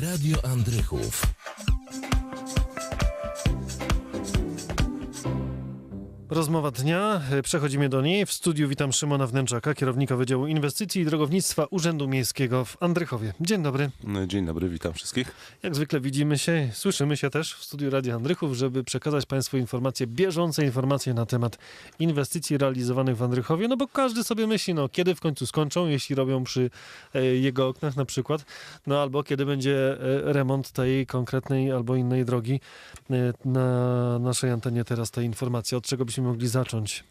Radio Andrychów. Rozmowa dnia. Przechodzimy do niej. W studiu witam Szymona Wnęczaka, kierownika Wydziału Inwestycji i Drogownictwa Urzędu Miejskiego w Andrychowie. Dzień dobry. Dzień dobry, witam wszystkich. Jak zwykle widzimy się, słyszymy się też w studiu Radia Andrychów, żeby przekazać Państwu informacje, bieżące informacje na temat inwestycji realizowanych w Andrychowie, no bo każdy sobie myśli, no kiedy w końcu skończą, jeśli robią przy e, jego oknach na przykład, no albo kiedy będzie e, remont tej konkretnej albo innej drogi. E, na naszej antenie teraz te informacje, od czego byśmy mogli zacząć?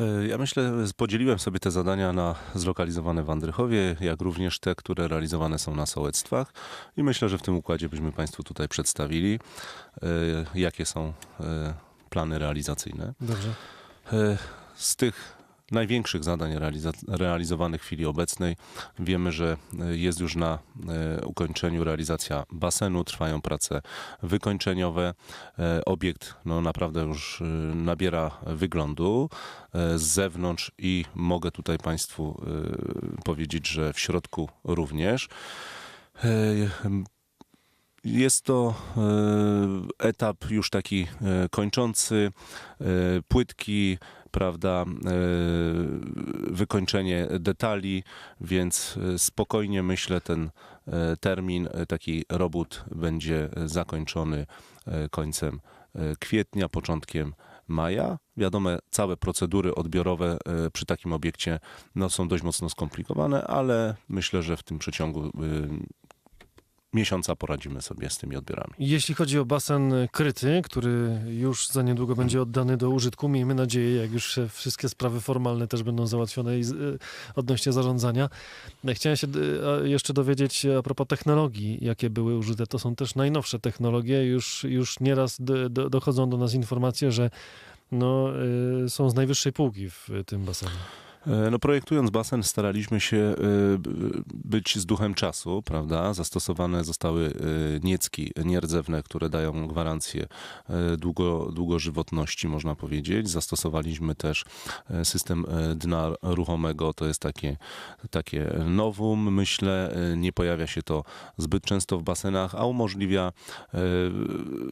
E, Ja myślę, podzieliłem sobie te zadania na zlokalizowane w Andrychowie, jak również te, które realizowane są na sołectwach i myślę, że w tym układzie byśmy Państwu tutaj przedstawili, e, jakie są e, plany realizacyjne. Dobrze. Z tych największych zadań realizowanych w chwili obecnej wiemy, że e, jest już na e, ukończeniu realizacja basenu, trwają prace wykończeniowe. E, Obiekt no, naprawdę już nabiera wyglądu z zewnątrz i mogę tutaj Państwu powiedzieć, że w środku również. Jest to etap już taki kończący, płytki, prawda, e, wykończenie detali, więc e, spokojnie myślę ten e, termin, taki robót będzie zakończony końcem kwietnia, początkiem maja. Wiadomo, całe procedury odbiorowe przy takim obiekcie no, są dość mocno skomplikowane, ale myślę, że w tym przeciągu miesiąca poradzimy sobie z tymi odbiorami. Jeśli chodzi o basen kryty, który już za niedługo będzie oddany do użytku, miejmy nadzieję, jak już wszystkie sprawy formalne też będą załatwione i y, odnośnie zarządzania. Chciałem się a, jeszcze dowiedzieć a propos technologii, jakie były użyte. To są też najnowsze technologie. Już, już nieraz do, do, dochodzą do nas informacje, że no, y, są z najwyższej półki w tym basenie. E, No, projektując basen, staraliśmy się e, być z duchem czasu, prawda? Zastosowane zostały e, niecki nierdzewne, które dają gwarancję długo, długożywotności, można powiedzieć. Zastosowaliśmy też system dna ruchomego, to jest takie, takie nowum, myślę. Nie pojawia się to zbyt często w basenach, a umożliwia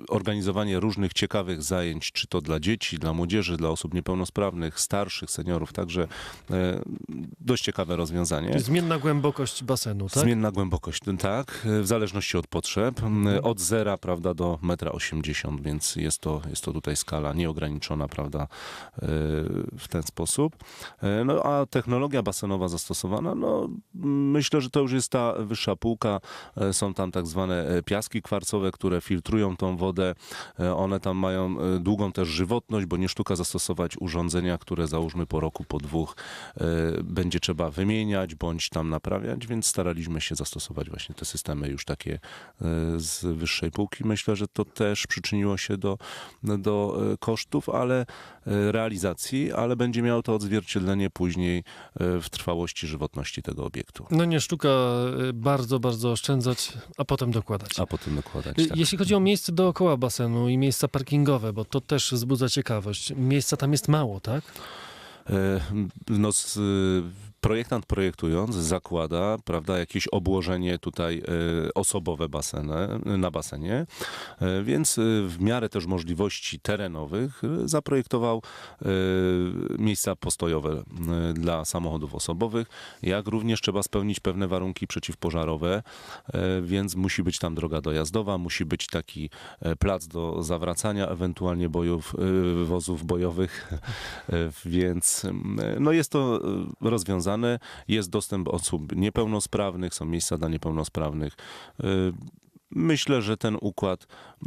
organizowanie różnych ciekawych zajęć, czy to dla dzieci, dla młodzieży, dla osób niepełnosprawnych, starszych, seniorów, także dość ciekawe rozwiązanie. Zmienna głębokość basenu, tak? Zmienna głębokość, tak, w zależności od potrzeb, od zera, prawda, do 1,80 m, więc jest to, jest to tutaj skala nieograniczona, prawda, e, w ten sposób. E, No a technologia basenowa zastosowana, no myślę, że to już jest ta wyższa półka, E, są tam tak zwane e, piaski kwarcowe, które filtrują tą wodę, E, one tam mają e, długą też żywotność, bo nie sztuka zastosować urządzenia, które załóżmy po roku, po dwóch e, będzie trzeba wymieniać bądź tam naprawiać, więc staraliśmy się zastosować właśnie te systemy już takie e, z wyższej półki. Myślę, że to też przyczyniło się do, do e, kosztów, ale realizacji, ale będzie miało to odzwierciedlenie później w trwałości żywotności tego obiektu. No nie sztuka y, bardzo, bardzo oszczędzać, a potem dokładać. A potem dokładać. Y, Tak. Jeśli chodzi o miejsce dookoła basenu i miejsca parkingowe, bo to też wzbudza ciekawość. Miejsca tam jest mało, tak? No, projektant projektując zakłada, prawda, jakieś obłożenie tutaj e, osobowe basene, na basenie, E, więc y, w miarę też możliwości terenowych zaprojektował e, miejsca postojowe dla samochodów osobowych, jak również trzeba spełnić pewne warunki przeciwpożarowe, e, więc musi być tam droga dojazdowa, musi być taki e, plac do zawracania ewentualnie bojów, e, wozów bojowych, E, więc no jest to e, Jest dostęp osób niepełnosprawnych, są miejsca dla niepełnosprawnych. E, Myślę, że ten układ e,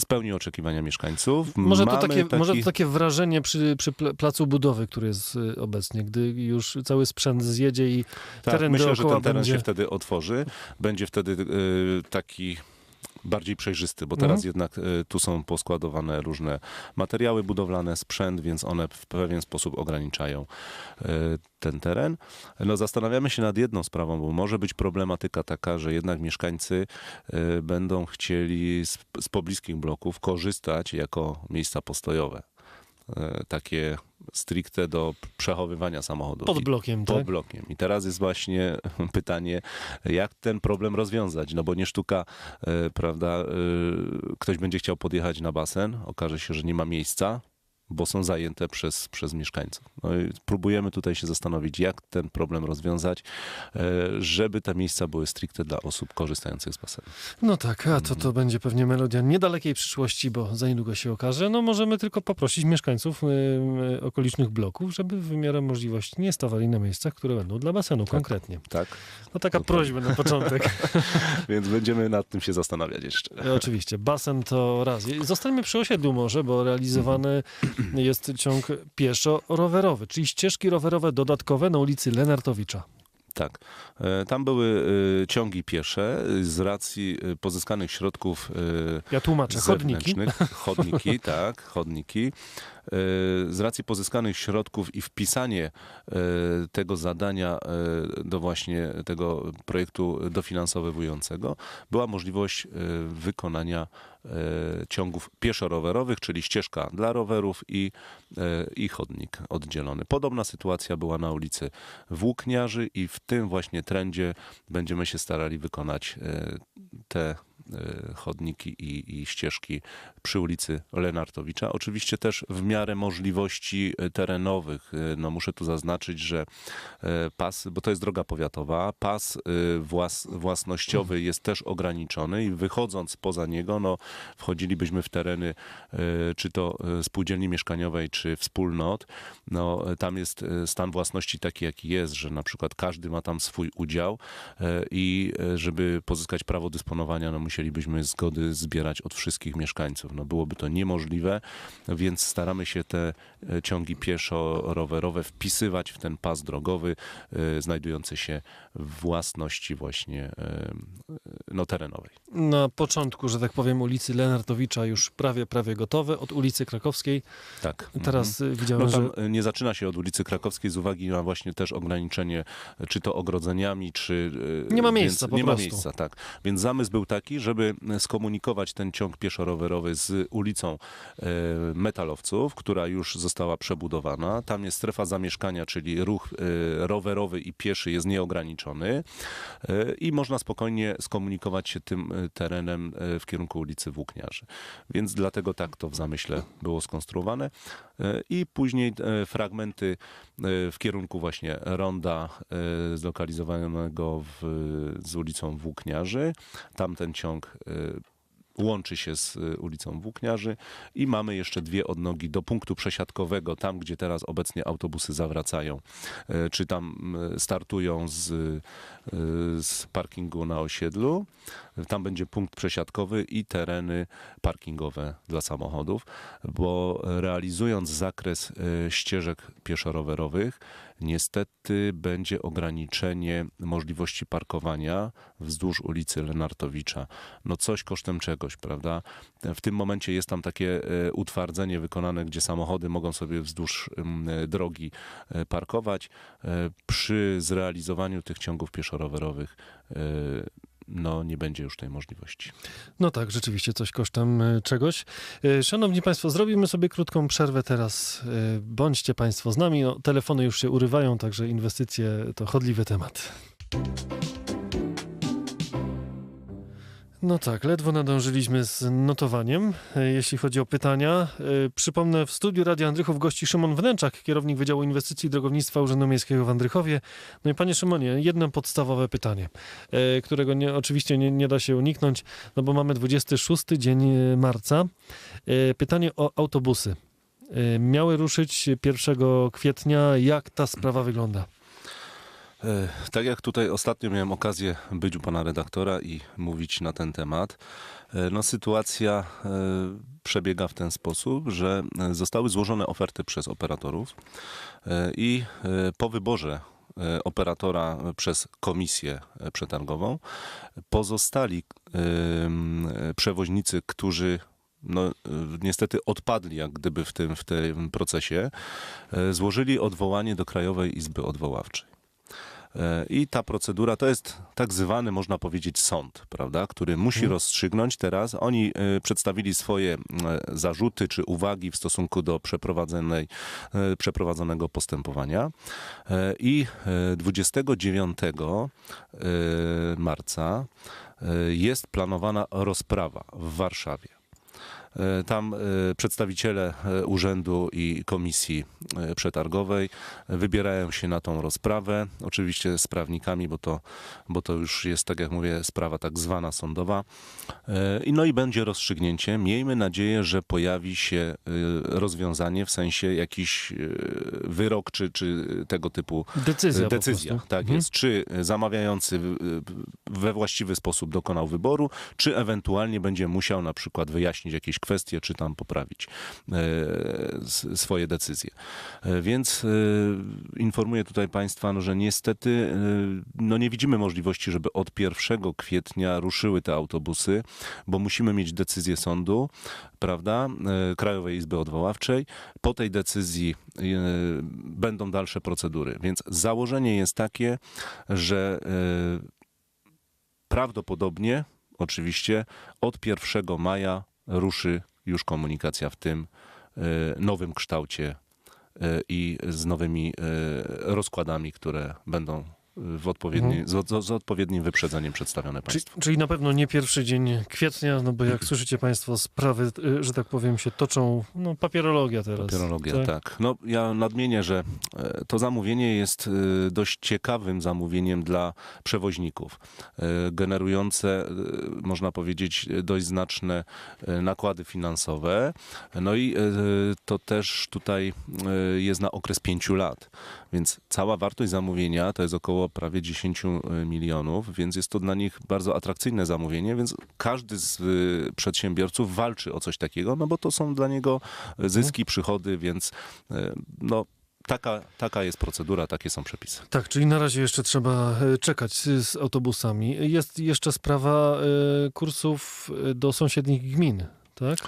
spełni oczekiwania mieszkańców. Może to, takie, taki- może to takie wrażenie przy, przy pl- placu budowy, który jest y, obecnie, gdy już cały sprzęt zjedzie i Tak, teren myślę, że ten teren będzie... się wtedy otworzy. Będzie wtedy taki bardziej przejrzysty, bo teraz Mhm. jednak e, tu są poskładowane różne materiały budowlane, sprzęt, więc one w pewien sposób ograniczają e, ten teren. No zastanawiamy się nad jedną sprawą, bo może być problematyka taka, że jednak mieszkańcy e, będą chcieli z, z pobliskich bloków korzystać jako miejsca postojowe. Takie stricte do przechowywania samochodów. Pod I- blokiem, pod tak? blokiem. I teraz jest właśnie pytanie, jak ten problem rozwiązać? No bo nie sztuka, e, prawda, e, ktoś będzie chciał podjechać na basen, okaże się, że nie ma miejsca, bo są zajęte przez, przez mieszkańców. No i próbujemy tutaj się zastanowić, jak ten problem rozwiązać, e, żeby te miejsca były stricte dla osób korzystających z basenu. No tak, a to, to będzie pewnie melodia niedalekiej przyszłości, bo za niedługo się okaże. No możemy tylko poprosić mieszkańców y, okolicznych bloków, żeby w miarę możliwości nie stawali na miejscach, które będą dla basenu konkretnie. Tak? No taka Dokładnie. prośba na początek. Więc będziemy nad tym się zastanawiać jeszcze. E, Oczywiście, basen to raz. Zostańmy przy osiedlu może, bo realizowany jest ciąg pieszo-rowerowy, czyli ścieżki rowerowe dodatkowe na ulicy Lenartowicza. Tak. E, Tam były e, ciągi piesze e, z racji pozyskanych środków Ja tłumaczę, chodniki. Chodniki, tak, chodniki. Z racji pozyskanych środków i wpisanie tego zadania do właśnie tego projektu dofinansowywującego była możliwość wykonania ciągów pieszo-rowerowych, czyli ścieżka dla rowerów i, e, i chodnik oddzielony. Podobna sytuacja była na ulicy Włókniarzy i w tym właśnie trendzie będziemy się starali wykonać e, te e, chodniki i, i ścieżki przy ulicy Lenartowicza. Oczywiście też w miarę możliwości e, terenowych. E, No muszę tu zaznaczyć, że pas, bo to jest droga powiatowa, pas włas, własnościowy jest też ograniczony i wychodząc poza niego, no wchodzilibyśmy w tereny czy to spółdzielni mieszkaniowej, czy wspólnot. No tam jest stan własności taki, jaki jest, że na przykład każdy ma tam swój udział i żeby pozyskać prawo dysponowania, no musielibyśmy zgody zbierać od wszystkich mieszkańców. No byłoby to niemożliwe, więc staramy się te e, ciągi pieszo-rowerowe wpisywać w ten pas drogowy e, znajdujący się w własności właśnie e, no, terenowej. Na początku, że tak powiem, ulicy Lenartowicza już prawie, prawie gotowe. Od ulicy Krakowskiej Tak. teraz y, widziałem, No że... tam e, nie zaczyna się od ulicy Krakowskiej z uwagi na właśnie też ograniczenie, czy to ogrodzeniami, czy... Nie ma więc miejsca po Nie ma prostu. miejsca, tak. Więc zamysł był taki, żeby skomunikować ten ciąg pieszo-rowerowy z ulicą e, Metalowców, która już została przebudowana. Tam jest strefa zamieszkania, czyli ruch e, rowerowy i pieszy jest nieograniczony e, i można spokojnie skomunikować się tym terenem w kierunku ulicy Włókniarzy. Więc dlatego tak to w zamyśle było skonstruowane. E, I później e, fragmenty e, w kierunku właśnie ronda zlokalizowanego w, z ulicą Włókniarzy. Tamten ciąg łączy się z e, ulicą Włókniarzy i mamy jeszcze dwie odnogi do punktu przesiadkowego, tam gdzie teraz obecnie autobusy zawracają, e, czy tam e, startują z, e, z parkingu na osiedlu. Tam będzie punkt przesiadkowy i tereny parkingowe dla samochodów, bo realizując zakres ścieżek pieszo-rowerowych, niestety będzie ograniczenie możliwości parkowania wzdłuż ulicy Lenartowicza. No coś kosztem czegoś, prawda? W tym momencie jest tam takie e, utwardzenie wykonane, gdzie samochody mogą sobie wzdłuż mm, drogi e, parkować. E, Przy zrealizowaniu tych ciągów pieszo-rowerowych no nie będzie już tej możliwości. No tak, rzeczywiście coś kosztem czegoś. Szanowni Państwo, zrobimy sobie krótką przerwę teraz. Bądźcie Państwo z nami. No, telefony już się urywają, także inwestycje to chodliwy temat. No tak, ledwo nadążyliśmy z notowaniem, y, jeśli chodzi o pytania. Y, Przypomnę, w studiu Radia Andrychów gości Szymon Wnęczak, kierownik Wydziału Inwestycji i Drogownictwa Urzędu Miejskiego w Andrychowie. No i panie Szymonie, jedno podstawowe pytanie, y, którego nie, oczywiście nie, nie da się uniknąć, no bo mamy 26 dzień marca. Pytanie o autobusy. Miały ruszyć 1 kwietnia. Jak ta sprawa wygląda? E, Tak jak tutaj ostatnio miałem okazję być u pana redaktora i mówić na ten temat, e, no sytuacja e, przebiega w ten sposób, że zostały złożone oferty przez operatorów i po wyborze operatora przez komisję przetargową pozostali przewoźnicy, którzy no, niestety odpadli jak gdyby w tym, w tym procesie, złożyli odwołanie do Krajowej Izby Odwoławczej. E, I ta procedura to jest tak zwany, można powiedzieć, sąd, prawda, który musi rozstrzygnąć teraz. Oni e, przedstawili swoje e, zarzuty czy uwagi w stosunku do przeprowadzonej, przeprowadzonego postępowania. I e, 29 e, marca jest planowana rozprawa w Warszawie. E, Tam e, przedstawiciele e, urzędu i komisji przetargowej wybierają się na tą rozprawę, oczywiście z prawnikami, bo to, bo to już jest, tak jak mówię, sprawa tak zwana sądowa. I No i będzie rozstrzygnięcie. Miejmy nadzieję, że pojawi się rozwiązanie, w sensie jakiś wyrok czy, czy tego typu Decyzja. Decyzja, tak Mhm. jest. Czy zamawiający we właściwy sposób dokonał wyboru, czy ewentualnie będzie musiał na przykład wyjaśnić jakieś kwestie, czy tam poprawić e, swoje decyzje. E, Więc e, informuję tutaj Państwa, no, że niestety no, nie widzimy możliwości, żeby od 1 kwietnia ruszyły te autobusy, bo musimy mieć decyzję sądu, prawda, Krajowej Izby Odwoławczej. Po tej decyzji będą dalsze procedury. Więc założenie jest takie, że prawdopodobnie, oczywiście, od 1 maja ruszy już komunikacja w tym e, nowym kształcie e, i z nowymi e, rozkładami, które będą w odpowiedni, z, z, z odpowiednim wyprzedzeniem przedstawione Czyli, państwu. czyli na pewno nie pierwszy dzień kwietnia, no bo jak słyszycie Państwo, sprawy, y, że tak powiem, się toczą, no papierologia teraz. Papierologia, tak. No, ja nadmienię, że e, to zamówienie jest e, dość ciekawym zamówieniem dla przewoźników, e, generujące, można powiedzieć, dość znaczne nakłady finansowe. No i to też tutaj jest na okres pięciu lat, więc cała wartość zamówienia to jest około prawie 10 milionów, więc jest to dla nich bardzo atrakcyjne zamówienie, więc każdy z e, przedsiębiorców walczy o coś takiego, no bo to są dla niego zyski, przychody, więc e, no, taka, taka jest procedura, takie są przepisy. Tak, czyli na razie jeszcze trzeba e, czekać z, autobusami. Jest jeszcze sprawa e, kursów e, do sąsiednich gmin, tak?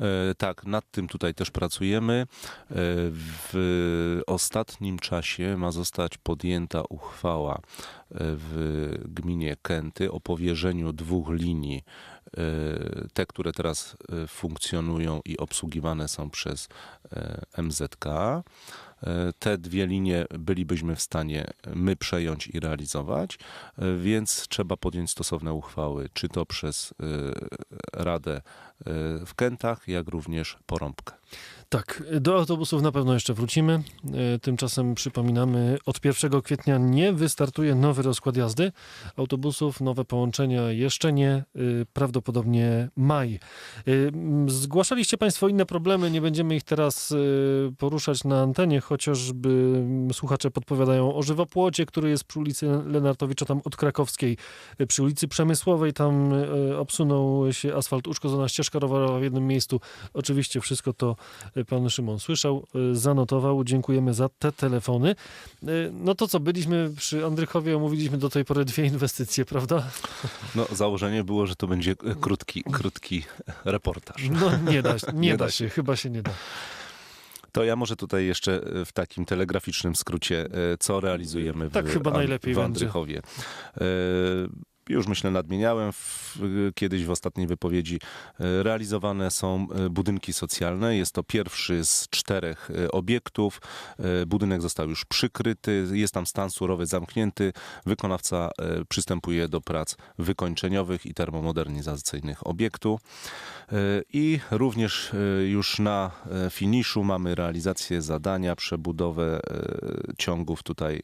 E, Tak, nad tym tutaj też pracujemy. E, W ostatnim czasie ma zostać podjęta uchwała e, w gminie Kęty o powierzeniu dwóch linii, te, które teraz funkcjonują i obsługiwane są przez MZK. Te dwie linie bylibyśmy w stanie my przejąć i realizować, więc trzeba podjąć stosowne uchwały, czy to przez Radę w Kętach, jak również Porąbkę. Tak, do autobusów na pewno jeszcze wrócimy. E, Tymczasem przypominamy, od 1 kwietnia nie wystartuje nowy rozkład jazdy autobusów, nowe połączenia jeszcze nie, y, prawdopodobnie maj. Y, Zgłaszaliście Państwo inne problemy, nie będziemy ich teraz y, poruszać na antenie, chociażby mm, słuchacze podpowiadają o żywopłocie, który jest przy ulicy Lenartowicza, tam od Krakowskiej, y, przy ulicy Przemysłowej, tam y, obsunął się asfalt, uszkodzona ścieżka rowerowa w jednym miejscu. Oczywiście wszystko to y, pan Szymon słyszał, y, zanotował. Dziękujemy za te telefony. Y, No to co, byliśmy przy Andrychowie, omówiliśmy do tej pory dwie inwestycje, prawda? No, założenie było, że to będzie krótki, krótki reportaż. No nie da, nie Nie da da się, chyba się nie da. To ja może tutaj jeszcze w takim telegraficznym skrócie, co realizujemy w, Tak chyba An- najlepiej w będzie. Andrychowie. E, Już myślę nadmieniałem w, kiedyś w ostatniej wypowiedzi. E, Realizowane są e, budynki socjalne. Jest to pierwszy z czterech obiektów. Budynek został już przykryty. Jest tam stan surowy zamknięty. Wykonawca przystępuje do prac wykończeniowych i termomodernizacyjnych obiektu. I również już na finiszu mamy realizację zadania, przebudowę ciągów tutaj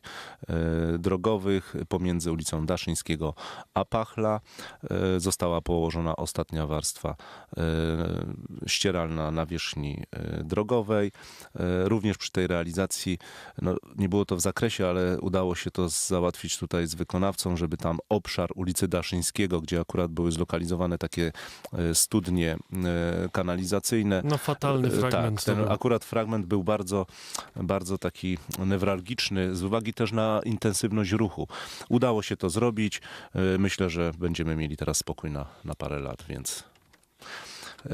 drogowych pomiędzy ulicą Daszyńskiego a Pachla. E, Została położona ostatnia warstwa e, ścieralna nawierzchni e, drogowej. Również przy tej realizacji, no, nie było to w zakresie, ale udało się to załatwić tutaj z wykonawcą, żeby tam obszar ulicy Daszyńskiego, gdzie akurat były zlokalizowane takie studnie kanalizacyjne, No fatalny E, fragment. Tak, ten akurat fragment był bardzo, bardzo taki newralgiczny, z uwagi też na intensywność ruchu. Udało się to zrobić. E, Myślę, że będziemy mieli teraz spokój na, na parę lat, więc. e,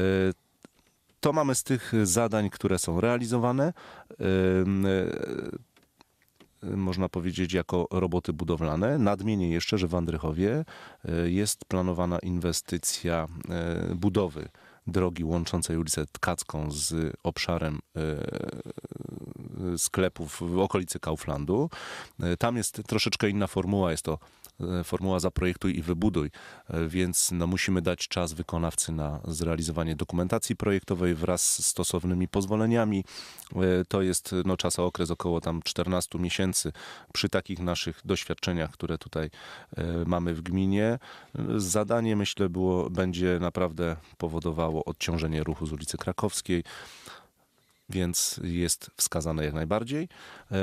To mamy z tych zadań, które są realizowane. E, y, można powiedzieć, jako roboty budowlane. Nadmienię jeszcze, że w Andrychowie jest planowana inwestycja budowy drogi łączącej ulicę Tkacką z obszarem sklepów w okolicy Kauflandu. Tam jest troszeczkę inna formuła, jest to formuła zaprojektuj i wybuduj, y, więc no, musimy dać czas wykonawcy na zrealizowanie dokumentacji projektowej wraz z stosownymi pozwoleniami. Y, To jest no, czasookres około tam 14 miesięcy przy takich naszych doświadczeniach, które tutaj mamy w gminie. Zadanie myślę było, będzie naprawdę powodowało odciążenie ruchu z ulicy Krakowskiej więc jest wskazane jak najbardziej. E,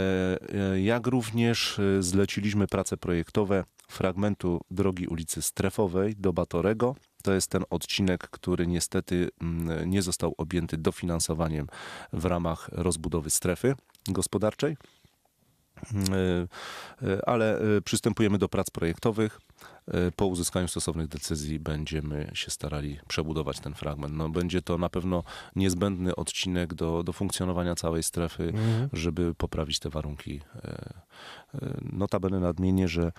e, Jak również e, zleciliśmy prace projektowe fragmentu drogi ulicy Strefowej do Batorego. To jest ten odcinek, który niestety mm, nie został objęty dofinansowaniem w ramach rozbudowy strefy gospodarczej. E, e, Ale e, przystępujemy do prac projektowych. Po uzyskaniu stosownych decyzji będziemy się starali przebudować ten fragment. No, będzie to na pewno niezbędny odcinek do, do funkcjonowania całej strefy, Mhm. żeby poprawić te warunki. Notabene nadmienię, że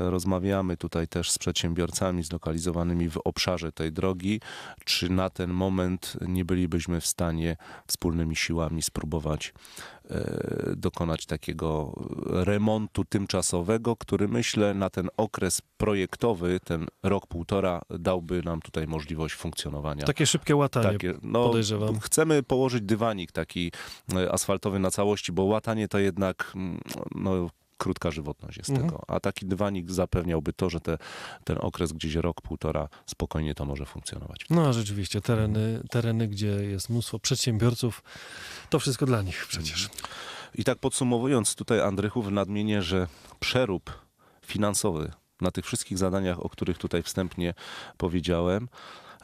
rozmawiamy tutaj też z przedsiębiorcami zlokalizowanymi w obszarze tej drogi, czy na ten moment nie bylibyśmy w stanie wspólnymi siłami spróbować e, dokonać takiego remontu tymczasowego, który myślę na ten okres projektowy, ten rok, półtora, dałby nam tutaj możliwość funkcjonowania. Takie szybkie łatanie. Takie, no, podejrzewam. Chcemy położyć dywanik taki e, asfaltowy na całości, bo łatanie to jednak mm, no, krótka żywotność jest Mhm. tego. A taki dywanik zapewniałby to, że te, ten okres gdzieś rok, półtora spokojnie to może funkcjonować. No a rzeczywiście, tereny, tereny, gdzie jest mnóstwo przedsiębiorców, to wszystko dla nich przecież. I tak podsumowując tutaj Andrychów nadmienię, że przerób finansowy na tych wszystkich zadaniach, o których tutaj wstępnie powiedziałem,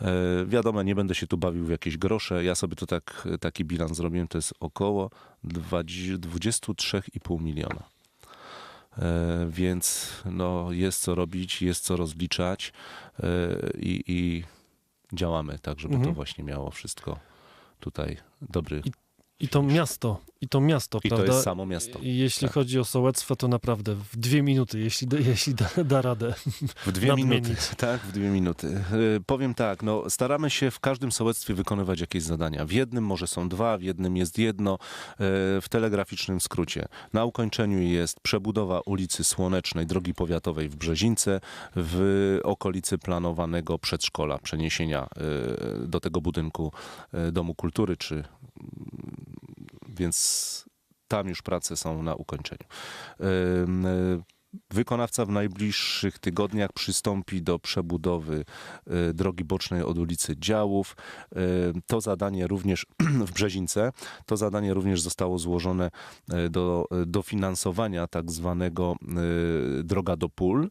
e, wiadomo, nie będę się tu bawił w jakieś grosze, ja sobie to tak, taki bilans zrobiłem, to jest około 20 23,5 miliona. E, Więc no, jest co robić, jest co rozliczać e, i, i działamy tak, żeby Mhm. to właśnie miało wszystko tutaj dobry. I to miasto, i to miasto, I to prawda? jest samo miasto. I Jeśli Tak. chodzi o sołectwo, to naprawdę w dwie minuty, jeśli, da- jeśli da, da radę. W dwie nadmienić. minuty. Tak, w dwie minuty. E, Powiem tak, no, staramy się w każdym sołectwie wykonywać jakieś zadania. W jednym może są dwa, w jednym jest jedno. E, W telegraficznym skrócie. Na ukończeniu jest przebudowa ulicy Słonecznej, drogi powiatowej w Brzezince, w okolicy planowanego przedszkola, przeniesienia e, do tego budynku Domu Kultury, czy więc tam już prace są na ukończeniu. Y, Wykonawca w najbliższych tygodniach przystąpi do przebudowy y, drogi bocznej od ulicy Działów. To zadanie również w Brzezince, to zadanie również zostało złożone y, do dofinansowania tak zwanego droga do pól.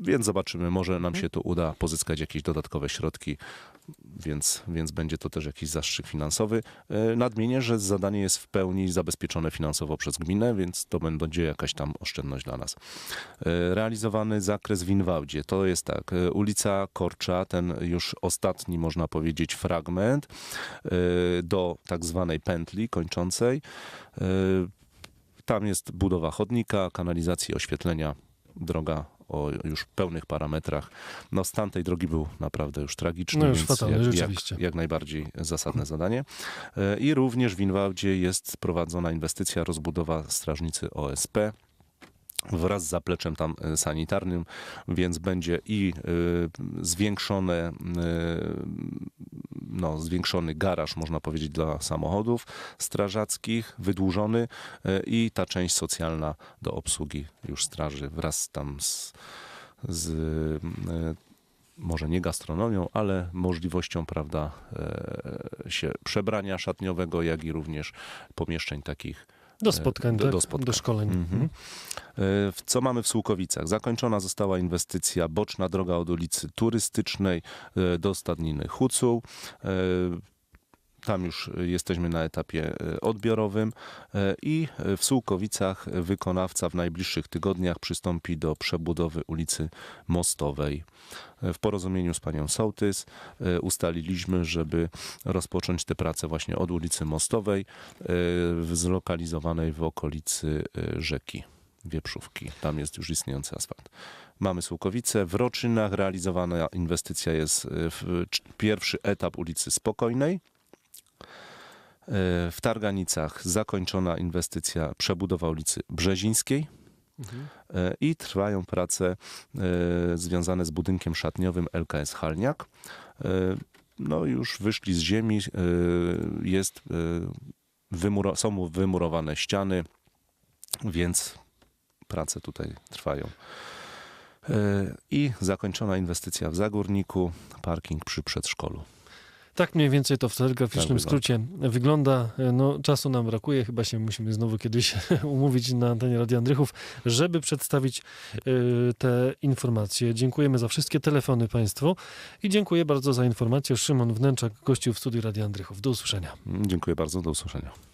Więc zobaczymy, może nam się tu uda pozyskać jakieś dodatkowe środki, więc, więc będzie to też jakiś zastrzyk finansowy. E, Nadmienię, że zadanie jest w pełni zabezpieczone finansowo przez gminę, więc to będzie jakaś tam oszczędność dla nas. E, Realizowany zakres w Inwałdzie to jest tak, e, ulica Korcza, ten już ostatni można powiedzieć fragment do tak zwanej pętli kończącej. Tam jest budowa chodnika, kanalizacji, oświetlenia, droga o już pełnych parametrach. No stan tej drogi był naprawdę już tragiczny, No już więc fatalny, jak, jak, jak najbardziej zasadne zadanie. E, I również w Inwałdzie jest prowadzona inwestycja, rozbudowa strażnicy OSP wraz z zapleczem tam e, sanitarnym, więc będzie i y, zwiększone, y, no, zwiększony garaż, można powiedzieć, dla samochodów strażackich, wydłużony i ta część socjalna do obsługi już straży wraz tam z, z może nie gastronomią, ale możliwością, prawda, e, się przebrania szatniowego, jak i również pomieszczeń takich Do spotkań, do- tak? do spotkań. szkoleń. Mhm. Mhm. E, Co mamy w Słukowicach? Zakończona została inwestycja boczna droga od ulicy Turystycznej e, do Stadniny Hucuł. Tam już e, jesteśmy na etapie e, odbiorowym e, i w Sułkowicach wykonawca w najbliższych tygodniach przystąpi do przebudowy ulicy Mostowej. W porozumieniu z panią Sołtys ustaliliśmy, żeby rozpocząć te prace właśnie od ulicy Mostowej, zlokalizowanej w okolicy rzeki Wieprzówki. Tam jest już istniejący asfalt. Mamy Sułkowice. W Roczynach realizowana inwestycja jest w pierwszy etap ulicy Spokojnej. E, W Targanicach zakończona inwestycja przebudowa ulicy Brzezińskiej e, i trwają prace e, związane z budynkiem szatniowym LKS Halniak. No już wyszli z ziemi, jest, wymuro, są wymurowane ściany, więc prace tutaj trwają. I zakończona inwestycja w Zagórniku, parking przy przedszkolu. Tak mniej więcej to w telegraficznym Tak skrócie wygląda. No, czasu nam brakuje, chyba się musimy znowu kiedyś umówić na antenie Radia Andrychów, żeby przedstawić y, te informacje. Dziękujemy za wszystkie telefony Państwu i dziękuję bardzo za informację. Szymon Wnęczak, gościu w studiu Radia Andrychów. Do usłyszenia. Dziękuję bardzo, do usłyszenia.